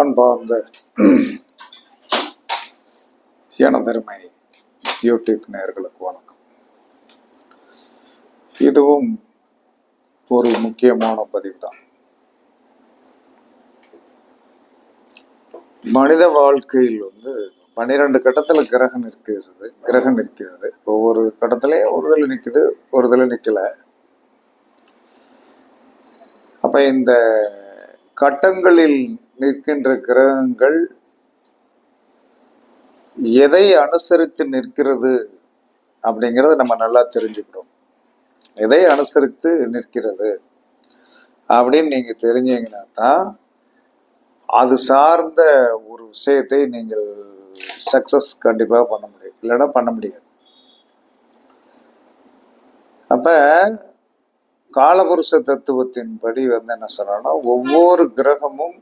அன்பார்ந்த எனதருமை யூடியூப் நேயர்களுக்கு வணக்கம். இதுவும் ஒரு முக்கியமான பதிவு தான் மனித வாழ்க்கையில் வந்து பன்னிரெண்டு கட்டத்துல கிரகம் இருக்கிறது கிரகம் நிற்கிறது ஒவ்வொரு கட்டத்திலையும் ஒரு இதில் நிற்குது ஒரு இதில் நிற்கல அப்ப இந்த கட்டங்களில் நிற்கின்ற கிரகங்கள் எதை அனுசரித்து நிற்கிறது அப்படிங்கிறத நம்ம நல்லா தெரிஞ்சுக்கிறோம் எதை அனுசரித்து நிற்கிறது அப்படின்னு நீங்க தெரிஞ்சீங்கன்னா தான் அது சார்ந்த ஒரு விஷயத்தை நீங்கள் சக்சஸ் கண்டிப்பாக பண்ண முடியும். இல்லைன்னா பண்ண முடியாது. அப்ப காலபுருஷ தத்துவத்தின் படி வந்து என்ன சொல்றோம்னா ஒவ்வொரு கிரகமும்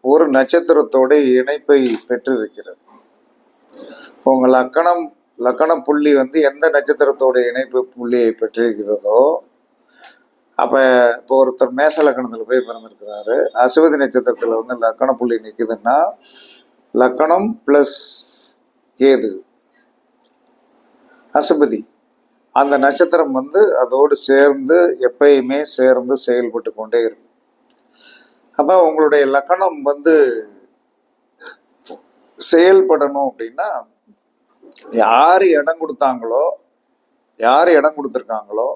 ஒரு நட்சத்திரத்தோட இணைப்பை பெற்றிருக்கிறது. இப்போ லக்கணம் லக்கண புள்ளி வந்து எந்த நட்சத்திரத்தோட இணைப்பு புள்ளியை பெற்றிருக்கிறதோ அப்ப இப்போ ஒருத்தர் மேச லக்கணத்துல போய் பிறந்திருக்கிறாரு. அசுவதி நட்சத்திரத்துல வந்து லக்கண புள்ளி நிற்குதுன்னா லக்கணம் பிளஸ் கேது. அசுபதி. அந்த நட்சத்திரம் வந்து அதோடு சேர்ந்து எப்பயுமே சேர்ந்து செயல்பட்டு கொண்டே இருக்கும். அப்போ உங்களுடைய லக்கணம் வந்து செயல்படணும் அப்படின்னா யார் இடம் கொடுத்தாங்களோ யார் இடம் கொடுத்துருக்காங்களோ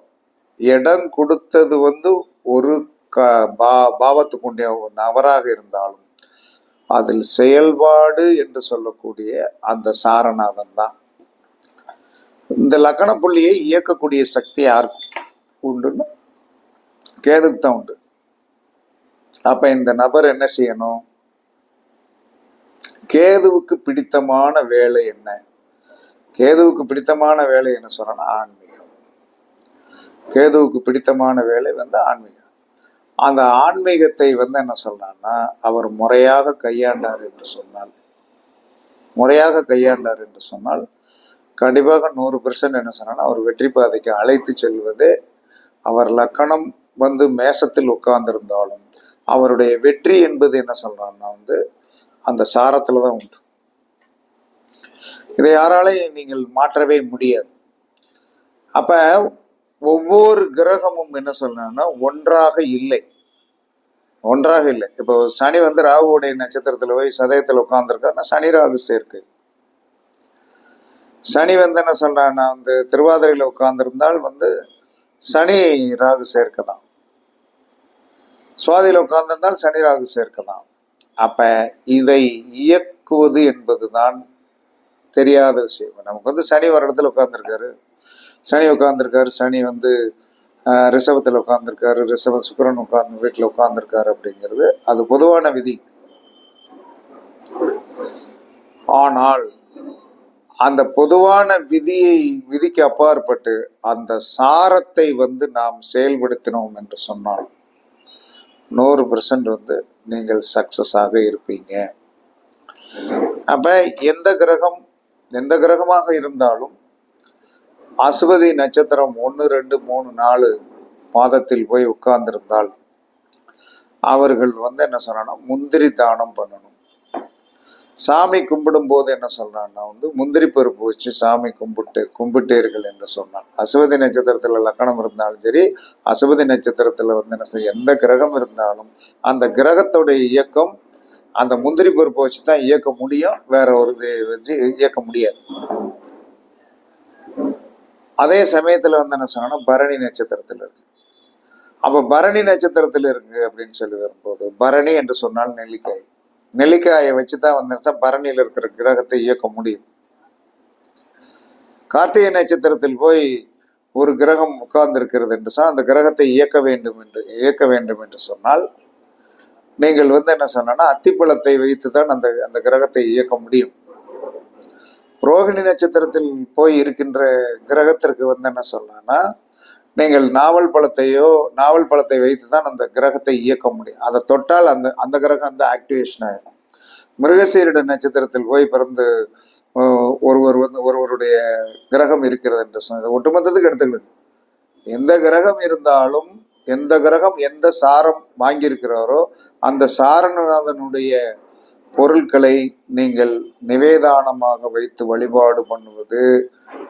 இடம் கொடுத்தது வந்து ஒரு க பா பாவத்துக்குண்டிய ஒரு நபராக இருந்தாலும் அதில் செயல்பாடு என்று சொல்லக்கூடிய அந்த சாரநாதன் தான். இந்த லக்கண புள்ளியை இயக்கக்கூடிய சக்தி யாருக்கு உண்டுன்னு கேதுக்கு தான் உண்டு. அப்ப இந்த நபர் என்ன செய்யணும்? கேதுவுக்கு பிடித்தமான வேலை என்ன? கேதுவுக்கு பிடித்தமான வேலை என்ன சொன்னா ஆன்மீகம். கேதுவுக்கு பிடித்தமான வேலை வந்து ஆன்மீகம். அந்த ஆன்மீகத்தை வந்து என்ன சொல்றான்னா அவர் முறையாக கையாண்டார் என்று சொன்னால் முறையாக கையாண்டார் என்று சொன்னால் கண்டிப்பாக நூறு பெர்சன்ட் என்ன சொன்னா அவர் வெற்றி பாதைக்கு அழைத்து செல்வது அவர் லக்கணம் வந்து மேசத்தில் உட்கார்ந்திருந்தாலும் அவருடைய வெற்றி என்பது என்ன சொல்றான்னா வந்து அந்த சாரத்துல தான் உண்டு. இதை யாராலையும் நீங்கள் மாற்றவே முடியாது. அப்ப ஒவ்வொரு கிரகமும் என்ன சொல்லணும்னா ஒன்றாக இல்லை. ஒன்றாக இல்லை. இப்போ சனி வந்து ராகுவுடைய நட்சத்திரத்துல போய் சதயத்தில் உட்காந்துருக்காருன்னா சனி ராகு சேர்க்கை. சனி வந்து என்ன சொல்றான்னா வந்து திருவாதிரையில் உட்கார்ந்திருந்தால் வந்து சனி ராகு சேர்க்கை தான். சுவாதியில உட்கார்ந்திருந்தால் சனி ராகு சேர்க்கலாம் அப்போ அப்ப இதை இயக்குவது என்பதுதான் தெரியாத விஷயம். நமக்கு வந்து சனி ஒரு இடத்துல உட்காந்துருக்காரு சனி உட்காந்துருக்காரு சனி வந்து ரிஷபத்தில் உட்காந்துருக்காரு உட்கார்ந்துருக்காரு ரிஷப சுக்கிரன் உட்கார்ந்து வீட்டுல உட்காந்துருக்காரு அப்படிங்கிறது அது பொதுவான விதி. ஆனால் அந்த பொதுவான விதியை விதிக்கு அப்பாற்பட்டு அந்த சாரத்தை வந்து நாம் செயல்படுத்தினோம் என்று சொன்னால் நூறு பர்சன்ட் வந்து நீங்கள் சக்சஸ் ஆக இருப்பீங்க. அப்ப எந்த கிரகம் எந்த கிரகமாக இருந்தாலும் அசுவதி நட்சத்திரம் ஒன்று ரெண்டு மூணு நாலு பாதத்தில் போய் உட்கார்ந்திருந்தால் அவர்கள் வந்து என்ன சொன்னா முந்திரி தானம் பண்ணணும். சாமி கும்பிடும் போது என்ன சொல்றான்னா வந்து முந்திரி பருப்பு வச்சு சாமி கும்பிட்டு கும்பிட்டீர்கள் என்று சொன்னான். அசுவதி நட்சத்திரத்துல லக்கணம் இருந்தாலும் சரி அசுவதி நட்சத்திரத்துல வந்து என்ன செய்ய எந்த கிரகம் இருந்தாலும் அந்த கிரகத்துடைய இயக்கம் அந்த முந்திரி பருப்பை வச்சு தான் இயக்க முடியும் வேற ஒரு இதை வச்சு இயக்க முடியாது. அதே சமயத்துல வந்து என்ன சொன்னா பரணி நட்சத்திரத்துல இருக்கு. அப்ப பரணி நட்சத்திரத்துல இருக்கு அப்படின்னு சொல்லி வரும்போது பரணி என்று சொன்னால் நெல்லிக்காய். நெல்லிக்காயை வச்சு தான் வந்து பரணியில் இருக்கிற கிரகத்தை இயக்க முடியும். கார்த்திகை நட்சத்திரத்தில் போய் ஒரு கிரகம் உட்கார்ந்திருக்கிறது என்று சொன்னால் அந்த கிரகத்தை இயக்க வேண்டும் என்று இயக்க வேண்டும் என்று சொன்னால் நீங்கள் வந்து என்ன சொன்னா அத்திப்பழத்தை வைத்து தான் அந்த அந்த கிரகத்தை இயக்க முடியும். ரோகிணி நட்சத்திரத்தில் போய் இருக்கின்ற கிரகத்திற்கு வந்து என்ன சொல்லலாம்னா நீங்கள் நாவல் பழத்தையோ நாவல் பழத்தை வைத்து தான் அந்த கிரகத்தை இயக்க முடியும். அதை தொட்டால் அந்த அந்த கிரகம் அந்த ஆக்டிவேஷன் ஆகிடும் மிருகசீரிட நட்சத்திரத்தில் போய் பிறந்து ஒருவர் வந்து ஒருவருடைய கிரகம் இருக்கிறது என்று சொன்ன ஒட்டுமொத்தத்துக்கு எடுத்துக்கிடுங்க எந்த கிரகம் இருந்தாலும் எந்த கிரகம் எந்த சாரம் வாங்கியிருக்கிறாரோ அந்த சாரநாதனுடைய பொருட்களை நீங்கள் நிவேதானமாக வைத்து வழிபாடு பண்ணுவது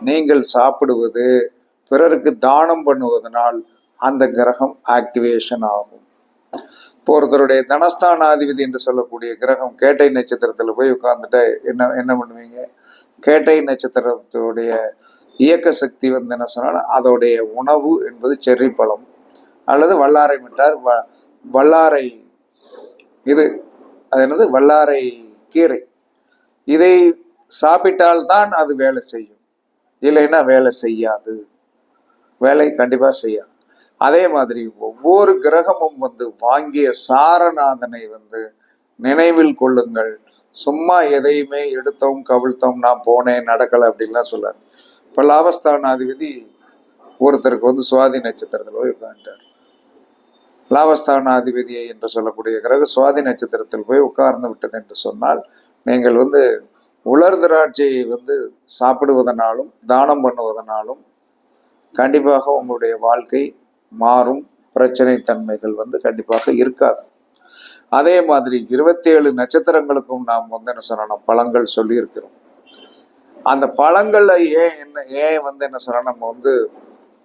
நீங்கள் சாப்பிடுவது பிறருக்கு தானம் பண்ணுவதனால் அந்த கிரகம் ஆக்டிவேஷன் ஆகும். இப்போ ஒருத்தருடைய தனஸ்தானாதிபதி என்று சொல்லக்கூடிய கிரகம் கேட்டை நட்சத்திரத்தில் போய் உட்கார்ந்துட்டு என்ன என்ன பண்ணுவீங்க? கேட்டை நட்சத்திரத்துடைய இயக்க சக்தி வந்து என்ன சொன்னால் அதோடைய உணவு என்பது செர்ரி பழம் அல்லது வல்லாரை மிட்டார் வ வல்லாரை இது அது என்னது? வல்லாரை கீரை. இதை சாப்பிட்டால்தான் அது வேலை செய்யும். இல்லைன்னா வேலை செய்யாது. வேலை கண்டிப்பா செய்யாது. அதே மாதிரி ஒவ்வொரு கிரகமும் வந்து வாங்கிய சாரநாதனை வந்து நினைவில் கொள்ளுங்கள். சும்மா எதையுமே எடுத்தோம் கவிழ்த்தோம் நான் போனேன் நடக்கலை அப்படின்லாம் சொல்லாது. இப்போ லாபஸ்தானாதிபதி ஒருத்தருக்கு வந்து சுவாதி நட்சத்திரத்தில் போய் உட்காந்துட்டார் லாபஸ்தானாதிபதியை என்று சொல்லக்கூடிய கிரக சுவாதி நட்சத்திரத்தில் போய் உட்கார்ந்து விட்டது என்று சொன்னால் நீங்கள் வந்து உலர் திராட்சையை வந்து சாப்பிடுவதனாலும் தானம் பண்ணுவதனாலும் கண்டிப்பாக உங்களுடைய வாழ்க்கை மாறும். பிரச்சனை தன்மைகள் வந்து கண்டிப்பாக இருக்காது. அதே மாதிரி இருபத்தி ஏழு நட்சத்திரங்களுக்கும் நாம் வந்து என்ன சொல்லணும்? பழங்கள் சொல்லியிருக்கிறோம். அந்த பழங்கள்ல ஏன் என்ன ஏன் வந்து என்ன சொல்ல நம்ம வந்து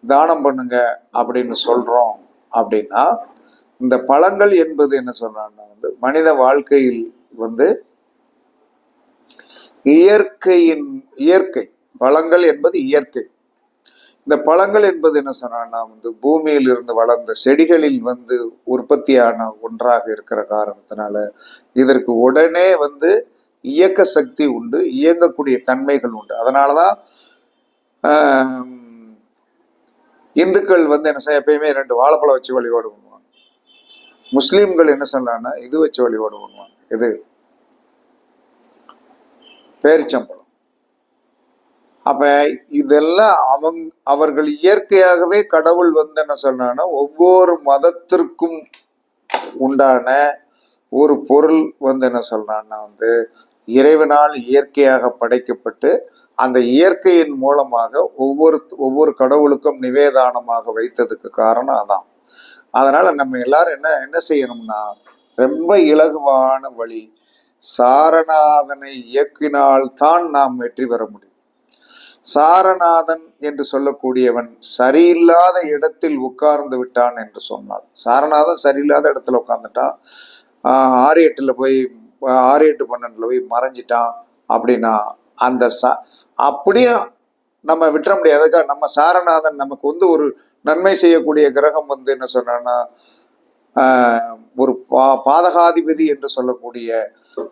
தானம் பண்ணுங்க அப்படின்னு சொல்றோம் அப்படின்னா இந்த பழங்கள் என்பது என்ன சொல்றாங்கன்னா வந்து மனித வாழ்க்கையில் வந்து இயற்கையின் இயற்கை. பழங்கள் என்பது இயற்கை. இந்த பழங்கள் என்பது என்ன சொன்னா வந்து பூமியில் இருந்து வளர்ந்த செடிகளில் வந்து உற்பத்தியான ஒன்றாக இருக்கிற காரணத்தினால இதற்கு உடனே வந்து இயக்க சக்தி உண்டு இயங்கக்கூடிய தன்மைகள் உண்டு. அதனாலதான் தான் இந்துக்கள் வந்து என்ன செய்ய எப்பயுமே ரெண்டு வாழைப்பழம் வச்சு வழிபாடு பண்ணுவாங்க. முஸ்லீம்கள் என்ன சொல்லலாம்னா இது வச்சு வழிபாடு பண்ணுவாங்க. இது பேரிச்சம்பழம். அப்ப இதெல்லாம் அவங்க அவர்கள் இயற்கையாகவே கடவுள் வந்து என்ன சொல்றாங்கன்னா ஒவ்வொரு மதத்திற்கும் உண்டான ஒரு பொருள் வந்து என்ன சொல்றான்னா வந்து இறைவனால் இயற்கையாக படைக்கப்பட்டு அந்த இயற்கையின் மூலமாக ஒவ்வொரு ஒவ்வொரு கடவுளுக்கும் நிவேதானமாக வைத்ததுக்கு காரணம் அதான். அதனால நம்ம எல்லாரும் என்ன என்ன செய்யணும்னா ரொம்ப இலகுவான வழி சாரநாதனை இயக்கினால்தான் நாம் வெற்றி பெற முடியும். சாரநாதன் என்று சொல்லக்கூடியவன் சரியில்லாத இடத்தில் உட்கார்ந்து விட்டான் என்று சொன்னாள் சாரநாதன் சரியில்லாத இடத்துல உட்கார்ந்துட்டான். ஆஹ் ஆறு எட்டுல போய் ஆறு எட்டு பன்னெண்டுல போய் மறைஞ்சிட்டான் அப்படின்னா அந்த ச அப்படியே நம்ம விட்டுற முடியாது. நம்ம சாரநாதன் நமக்கு வந்து ஒரு நன்மை செய்யக்கூடிய கிரகம் வந்து என்ன சொன்னா ஆஹ் ஒரு பா பாதகாதிபதி என்று சொல்லக்கூடிய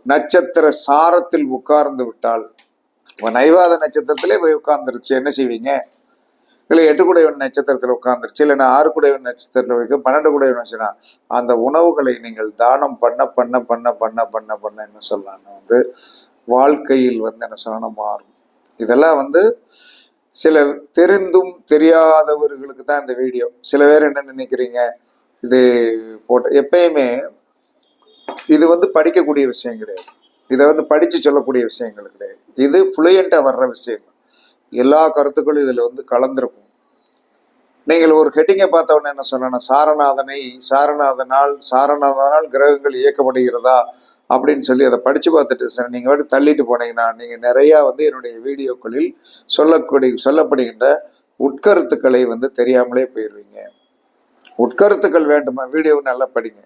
நட்சத்திர சாரத்தில் உட்கார்ந்து விட்டால் இப்ப நைவாத நட்சத்திரத்திலே போய் உட்கார்ந்துருச்சு. என்ன செய்வீங்க? இல்லை எட்டு குடைவன் நட்சத்திரத்தில் உட்காந்துருச்சு இல்லைன்னா ஆறு குடைவன் நட்சத்திரத்தில் வைக்க பன்னெண்டு குடைவன் வச்சுன்னா அந்த உணவுகளை நீங்கள் தானம் பண்ண பண்ண பண்ண பண்ண பண்ண பண்ண என்ன சொல்லலாம்னு வந்து வாழ்க்கையில் வந்து என்ன சொல்லணும் மாறும். இதெல்லாம் வந்து சில தெரிந்தும் தெரியாதவர்களுக்கு தான் இந்த வீடியோ. சில பேர் என்ன நினைக்கிறீங்க? இது போட்ட எப்பயுமே இது வந்து படிக்கக்கூடிய விஷயம் கிடையாது. இதை வந்து படிச்சு சொல்லக்கூடிய விஷயங்கள் கிடையாது. இது ஃப்ளூயண்டா வர்ற விஷயம் எல்லா கருத்துக்களும் இதுல வந்து கலந்திருக்கும். நீங்கள் ஒரு ஹெட்டிங்கை பார்த்த உடனே என்ன சொன்னா சாரநாதனை சாரநாதனால் சாரநாதனால் கிரகங்கள் இயக்கப்படுகிறதா? அப்படின்னு சொல்லி அதை படிச்சு பார்த்துட்டு சார் நீங்க வந்து தள்ளிட்டு போனீங்கன்னா நீங்க நிறைய வந்து என்னுடைய வீடியோக்களில் சொல்லக்கூடிய சொல்லப்படுகின்ற உட்கருத்துக்களை வந்து தெரியாமலே போயிடுவீங்க உட்கருத்துக்கள் வேண்டுமா? வீடியோ நல்லா படிங்க.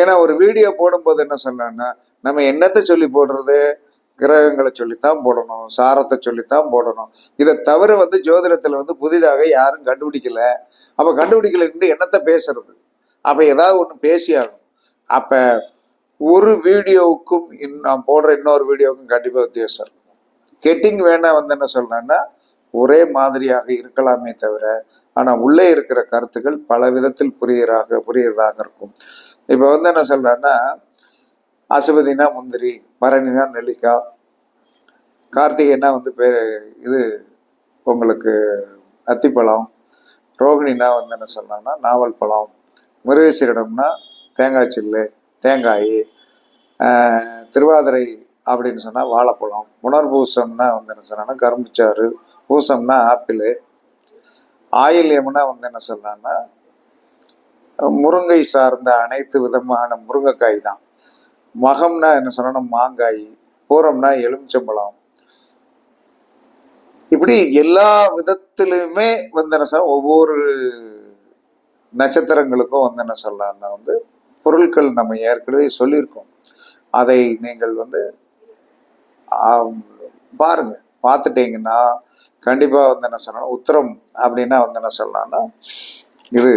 ஏன்னா ஒரு வீடியோ போடும்போது என்ன சொன்னா நம்ம என்னத்தை சொல்லி போடுறது? கிரகங்களை சொல்லித்தான் போடணும் சாரத்தை சொல்லித்தான் போடணும். இதை தவிர வந்து ஜோதிடத்தில் வந்து புதிதாக யாரும் கண்டுபிடிக்கல. அப்ப கண்டுபிடிக்கலன்னு என்னத்தை பேசுறது? அப்ப ஏதாவது ஒண்ணு பேசியாகணும். அப்ப ஒரு வீடியோவுக்கும் இன்- நான் போடுற இன்னொரு வீடியோவுக்கும் கண்டிப்பா வித்தியாசம் இருக்கும். கெட்டிங் வேணா வந்து என்ன சொல்கிறேன்னா ஒரே மாதிரியாக இருக்கலாமே தவிர ஆனா உள்ளே இருக்கிற கருத்துக்கள் பல விதத்தில் புரியறாக புரியறதாக இருக்கும். இப்போ வந்து என்ன சொல்கிறேன்னா அசுபதினா முந்திரி பரணினா நெல்லிக்காய் கார்த்திகைனா வந்து பே இது உங்களுக்கு அத்திப்பழம் ரோகிணினா வந்து என்ன சொல்லலாம்னா நாவல் பழம் முருகேசரிடம்னா தேங்காய் சில்லு தேங்காய் திருவாதிரை அப்படின்னு சொன்னால் வாழைப்பழம் புனர்பூசம்னா வந்து என்ன சொன்னா கரும்புச்சாறு பூசம்னா ஆப்பிள் ஆயில்யம்னா வந்து என்ன சொன்னான்னா முருங்கை சார்ந்த அனைத்து விதமான முருங்கைக்காய் தான். மகம்னா என்ன சொன்னா மாங்காய் பூரம்னா எலுமிச்சம்பழம். இப்படி எல்லா விதத்திலுமே வந்து என்ன சொல்ல ஒவ்வொரு நட்சத்திரங்களுக்கும் வந்து என்ன சொல்லலாம்னா வந்து பொருட்கள் நம்ம ஏற்கனவே சொல்லியிருக்கோம். அதை நீங்கள் வந்து பாருங்க. பார்த்துட்டீங்கன்னா கண்டிப்பா வந்து என்ன சொல்லணும் உத்தரம் அப்படின்னா வந்து என்ன சொல்லலாம்னா இது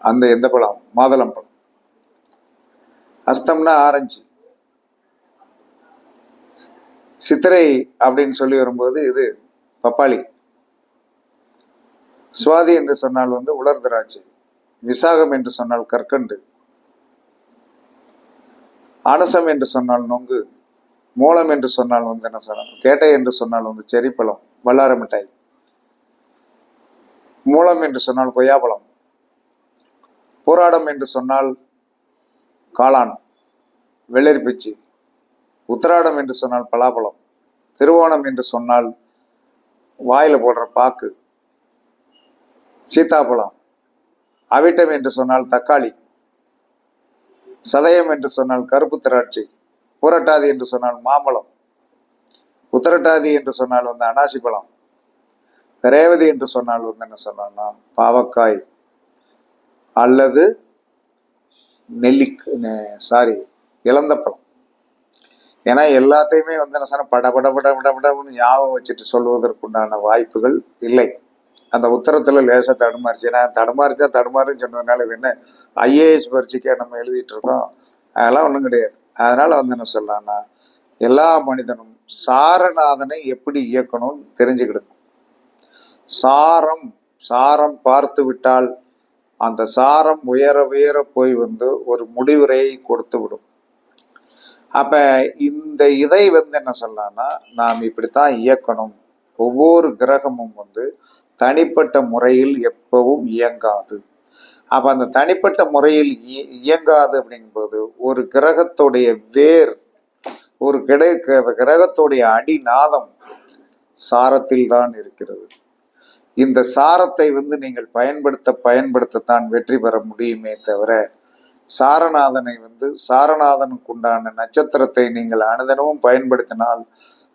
அந்த எந்த பழம்? மாதுளம்பழம். அஸ்தம்னா ஆரஞ்சு. சித்திரை அப்படின்னு சொல்லி வரும்போது இது பப்பாளி. சுவாதி என்று சொன்னால் வந்து உலர் திராட்சை. விசாகம் என்று சொன்னால் கற்கண்டு. அனசம் என்று சொன்னால் நொங்கு. மூலம் என்று சொன்னால் வந்து என்ன சொன்னால்? கேட்டை என்று சொன்னால் வந்து செரிப்பழம் வல்லார மிட்டாய். மூலம் என்று சொன்னால் கொய்யாப்பழம். போராடம் என்று சொன்னால் காளான் வெள்ளரிப்பிச்சி உத்திராடம் என்று சொன்னால் பலாப்பழம் திருவோணம் என்று சொன்னால் வாயில் போடுற பாக்கு சீத்தாப்பழம் அவிட்டம் என்று சொன்னால் தக்காளி சதயம் என்று சொன்னால் கருப்பு திராட்சை புரட்டாதி என்று சொன்னால் மாம்பழம் உத்தரட்டாதி என்று சொன்னால் வந்து அனாசி பழம் ரேவதி என்று சொன்னால் வந்து என்ன சொன்னான்னா பாவக்காய் அல்லது நெல்லிக் சாரி இழந்த பழம். ஏன்னா எல்லாத்தையுமே வந்து என்ன சொன்ன பட பட பட பட ஞாபகம் வச்சுட்டு சொல்வதற்குண்டான வாய்ப்புகள் இல்லை. அந்த உத்தரத்தில் லேசாக தடுமாறிச்சு. ஏன்னா தடுமாறிச்சா தடுமாறுன்னு சொன்னதுனால இது என்ன ஐஏஎஸ் பரீட்சைக்கே நம்ம எழுதிட்டு இருக்கோம். அதெல்லாம் ஒன்றும் கிடையாது. அதனால் வந்து என்ன சொல்லலாம்னா எல்லா மனிதனும் சாரநாதனை எப்படி இயக்கணும்னு தெரிஞ்சுக்கிடணும். சாரம் சாரம் பார்த்து விட்டால் அந்த சாரம் உயர உயர போய் வந்து ஒரு முடிவுரையை கொடுத்து விடும் அப்ப இந்த இதை வந்து என்ன சொல்லலாம்னா நாம் இப்படித்தான் இயக்கணும். ஒவ்வொரு கிரகமும் வந்து தனிப்பட்ட முறையில் எப்பவும் இயங்காது. அப்ப அந்த தனிப்பட்ட முறையில் இயங்காது அப்படிங்கும்போது ஒரு கிரகத்துடைய வேர் ஒரு கிட கிரகத்துடைய அடிநாதம் சாரத்தில் தான் இருக்கிறது. இந்த சாரத்தை வந்து நீங்கள் பயன்படுத்த பயன்படுத்தத்தான் வெற்றி பெற முடியுமே தவிர சாரநாதனை வந்து சாரநாதனுக்கு உண்டான நட்சத்திரத்தை நீங்கள் அனுதனமும் பயன்படுத்தினால்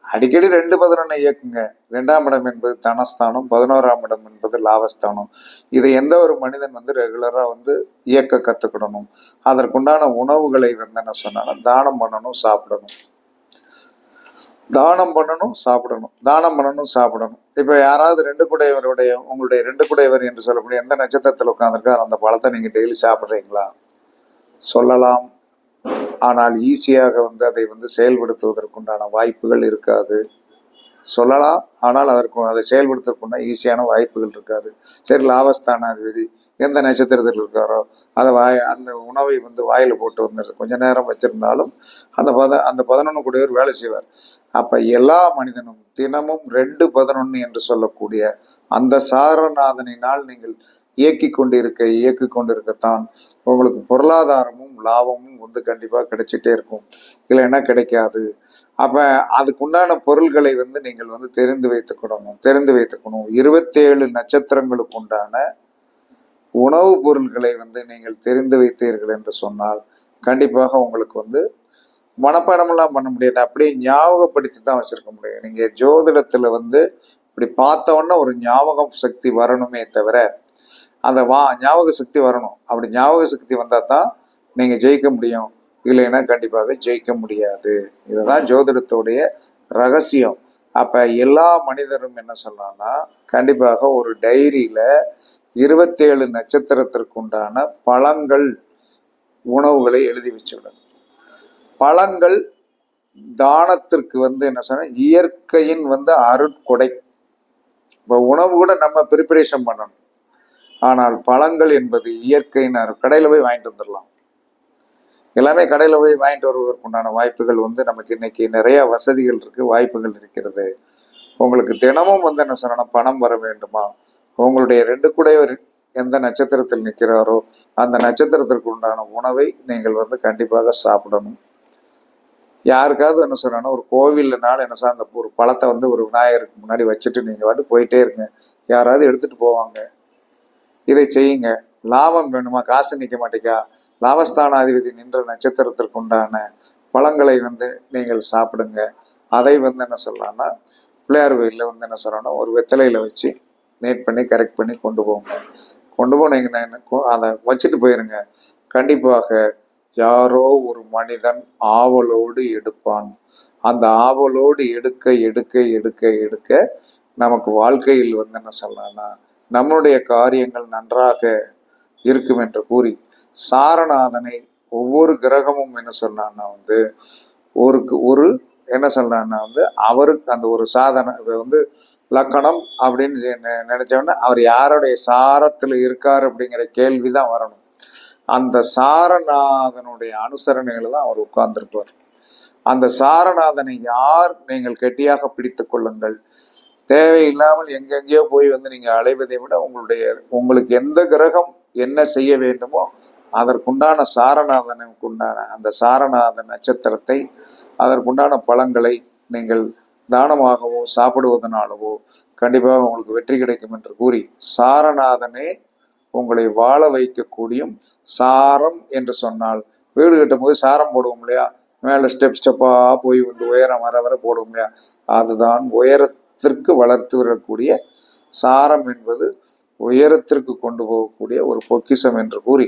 அடிக்கடி ரெண்டு பதினொன்னை இயக்குங்க. ரெண்டாம் இடம் என்பது தனஸ்தானம் பதினோராம் இடம் என்பது லாபஸ்தானம். இதை எந்த ஒரு மனிதன் வந்து ரெகுலரா வந்து இயக்க கத்துக்கிடணும். அதற்குண்டான உணவுகளை வந்து என்ன சொன்னாலும் தானம் பண்ணணும் சாப்பிடணும். தானம் பண்ணணும் சாப்பிடணும். தானம் பண்ணணும் சாப்பிடணும். இப்போ யாராவது ரெண்டு குடையவருடைய உங்களுடைய ரெண்டு குடையவர் என்று சொல்லக்கூடிய எந்த நட்சத்திரத்தில் உட்காந்துருக்கார் அந்த பழத்தை நீங்கள் டெய்லி சாப்பிட்றீங்களா? சொல்லலாம். ஆனால் ஈஸியாக வந்து அதை வந்து செயல்படுத்துவதற்குண்டான வாய்ப்புகள் இருக்காது. சொல்லலாம். ஆனால் அதற்கு அதை செயல்படுத்துறதுக்குன்னா ஈஸியான வாய்ப்புகள் இருக்காது. சரி லாபஸ்தானாதிபதி எந்த நட்சத்திரத்தில் இருக்காரோ அதை வாய் அந்த உணவை வந்து வாயில் போட்டு வந்து கொஞ்ச நேரம் வச்சிருந்தாலும் அந்த பத அந்த பதினொன்று கூடியவர் வேலை செய்வார். அப்போ எல்லா மனிதனும் தினமும் ரெண்டு பதினொன்று என்று சொல்லக்கூடிய அந்த சாரநாதனினால் நீங்கள் இயக்கி கொண்டிருக்க இயக்கி கொண்டிருக்கத்தான் உங்களுக்கு பொருளாதாரமும் லாபமும் வந்து கண்டிப்பாக கிடைச்சிட்டே இருக்கும். இல்லைன்னா கிடைக்காது. அப்போ அதுக்குண்டான பொருள்களை வந்து நீங்கள் வந்து தெரிந்து வைத்துக்கணும் தெரிந்து வைத்துக்கணும் இருபத்தேழு நட்சத்திரங்களுக்கு உண்டான உணவுப் பொருள்களை வந்து நீங்கள் தெரிந்து வைத்தீர்கள் என்று சொன்னால் கண்டிப்பாக உங்களுக்கு வந்து மனப்பாடமெல்லாம் பண்ண முடியாது. அப்படியே ஞாபகப்படுத்தி தான் வச்சிருக்க முடியும். நீங்க ஜோதிடத்துல வந்து இப்படி பார்த்த உடனே ஒரு ஞாபகம் சக்தி வரணுமே தவிர அந்த வா ஞாபக சக்தி வரணும். அப்படி ஞாபக சக்தி வந்தா தான் நீங்க ஜெயிக்க முடியும். இல்லைன்னா கண்டிப்பாகவே ஜெயிக்க முடியாது. இதுதான் ஜோதிடத்துடைய ரகசியம். அப்ப எல்லா மனிதரும் என்ன சொல்லலாம்னா கண்டிப்பாக ஒரு டைரியில இருபத்தேழு நட்சத்திரத்திற்கு உண்டான பழங்கள் உணவுகளை எழுதி வச்சுவிடணும். பழங்கள் தானத்திற்கு வந்து என்ன சொன்ன இயற்கையின் வந்து அருட்கொடை. இப்போ உணவு கூட நம்ம ப்ரிப்பரேஷன் பண்ணணும். ஆனால் பழங்கள் என்பது இயற்கையின் அரு கடையில் போய் வாங்கிட்டு வந்துடலாம். எல்லாமே கடையில் போய் வாங்கிட்டு வருவதற்குண்டான வாய்ப்புகள் வந்து நமக்கு இன்னைக்கு நிறைய வசதிகள் இருக்கு வாய்ப்புகள் இருக்கிறது. உங்களுக்கு தினமும் வந்து என்ன சொல்லணும் பணம் வர வேண்டுமா? உங்களுடைய ரெண்டு குடையவர் எந்த நட்சத்திரத்தில் நிற்கிறாரோ அந்த நட்சத்திரத்திற்கு உண்டான உணவை நீங்கள் வந்து கண்டிப்பாக சாப்பிடணும். யாருக்காவது என்ன சொல்கிறேன்னா ஒரு கோவில்னால என்ன சார் அந்த ஒரு பழத்தை வந்து ஒரு விநாயகருக்கு முன்னாடி வச்சுட்டு நீங்க வாட்டி போயிட்டே இருங்க. யாராவது எடுத்துட்டு போவாங்க. இதை செய்யுங்க. லாபம் வேணுமா? காசு நிற்க மாட்டேங்கா லாபஸ்தானாதிபதி நின்ற நட்சத்திரத்திற்கு உண்டான பழங்களை வந்து நீங்கள் சாப்பிடுங்க. அதை வந்து என்ன சொல்லலாம்னா பிள்ளையார் கோயிலில் வந்து என்ன சொல்லணும் ஒரு வெத்தலையில் வச்சு நீட் பண்ணி கரெக்ட் பண்ணி கொண்டு போங்க. கொண்டு போனீங்கன்னா என்ன அதை வச்சுட்டு போயிருங்க. கண்டிப்பாக யாரோ ஒரு மனிதன் ஆவலோடு எடுப்பான். அந்த ஆவலோடு எடுக்க எடுக்க எடுக்க எடுக்க நமக்கு வாழ்க்கையில் வந்து என்ன சொல்லலாம்னா நம்மளுடைய காரியங்கள் நன்றாக இருக்கும் என்று கூறி சாரநாதனை ஒவ்வொரு கிரகமும் என்ன சொன்னான்னா வந்து ஒரு ஒரு என்ன சொல்றாருன்னா வந்து அவருக்கு அந்த ஒரு சாதனை இது வந்து லக்கணம் அப்படின்னு நெ- அவர் யாருடைய சாரத்துல இருக்கார் அப்படிங்கிற கேள்விதான் வரணும். அந்த சாரநாதனுடைய அனுசரணையில தான் அவர் உட்கார்ந்துருப்பார். அந்த சாரநாதனை யார் நீங்கள் கெட்டியாக பிடித்துக் கொள்ளுங்கள்? தேவையில்லாமல் எங்கெங்கேயோ போய் வந்து நீங்க அலைவதை விட உங்களுடைய உங்களுக்கு எந்த கிரகம் என்ன செய்ய வேண்டுமோ அதற்குண்டான சாரநாதனுக்கு உண்டான அந்த சாரநாத நட்சத்திரத்தை அதற்குண்டான பழங்களை நீங்கள் தானமாகவோ சாப்பிடுவதனாலவோ கண்டிப்பாக உங்களுக்கு வெற்றி கிடைக்கும் என்று கூறி சாரநாதனே உங்களை வாழ வைக்கக்கூடியும் சாரம் என்று சொன்னால் வீடு கட்டும்போது சாரம் போடுவோம் இல்லையா? மேலே ஸ்டெப் ஸ்டெப்பாக போய் வந்து உயரம் வர வர போடுவோம் இல்லையா? அதுதான் உயரத்திற்கு வளர்த்து வரக்கூடிய சாரம் என்பது உயரத்திற்கு கொண்டு போகக்கூடிய ஒரு பொக்கிஷம் என்று கூறி